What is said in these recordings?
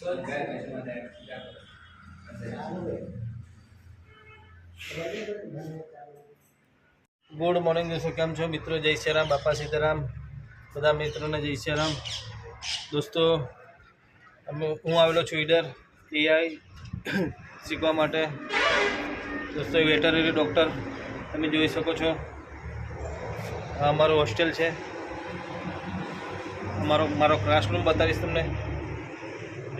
Good morning દોસ્તો કેમ છો? મિત્રો, જય શ્રીરામ બાપા સીતારામ, બધા મિત્રોને જય શ્રીરામ દોસ્તો અમે, હું આવેલો છું ઈડર એઆઈ શીખવા માટે. દોસ્તો વેટરનરી ડૉક્ટર, તમે જોઈ શકો છો. અમારું હોસ્ટેલ છે. અમારો, મારો ક્લાસરૂમ બતાવીશ તમને.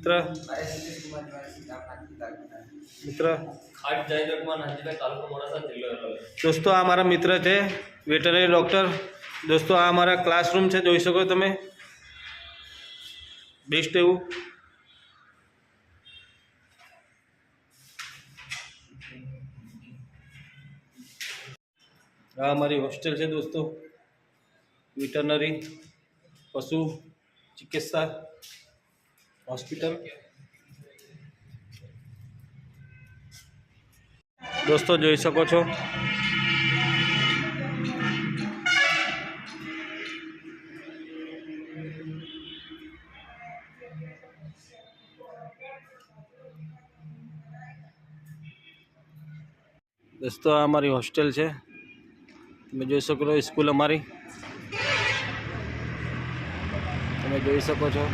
મિત્ર મારે સંદેશ કુમાર નિવાસી ગામ નાગપુર તાલુકા મિત્ર ખાટ જાયદગમાં નાજીભાઈ તાલુકો મોડાસા જિલ્લો અરવલ્લી દોસ્તો આ મારા મિત્ર છે વેટરનરી ડૉક્ટર દોસ્તો આ મારા ક્લાસરૂમ છે જોઈ શકો તમે બેસ્ટ એવું આ અમારી હોસ્ટેલ છે દોસ્તો વેટરનરી પશુ ચિકિત્સા હોસ્પિટલ દોસ્તો જોઈ શકો છો દોસ્તો આ અમારી હોસ્ટેલ છે તમે જોઈ શકો છો સ્કૂલ અમારી તમે જોઈ શકો છો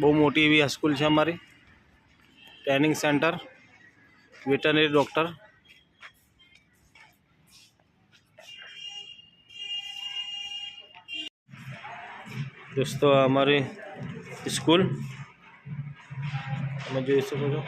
बहुत मोटी भी हाईस्कूल है अमरी ट्रेनिंग सेंटर वेटनरी डॉक्टर। दोस्तों, हमारी स्कूल। हमें जो इसे बोलो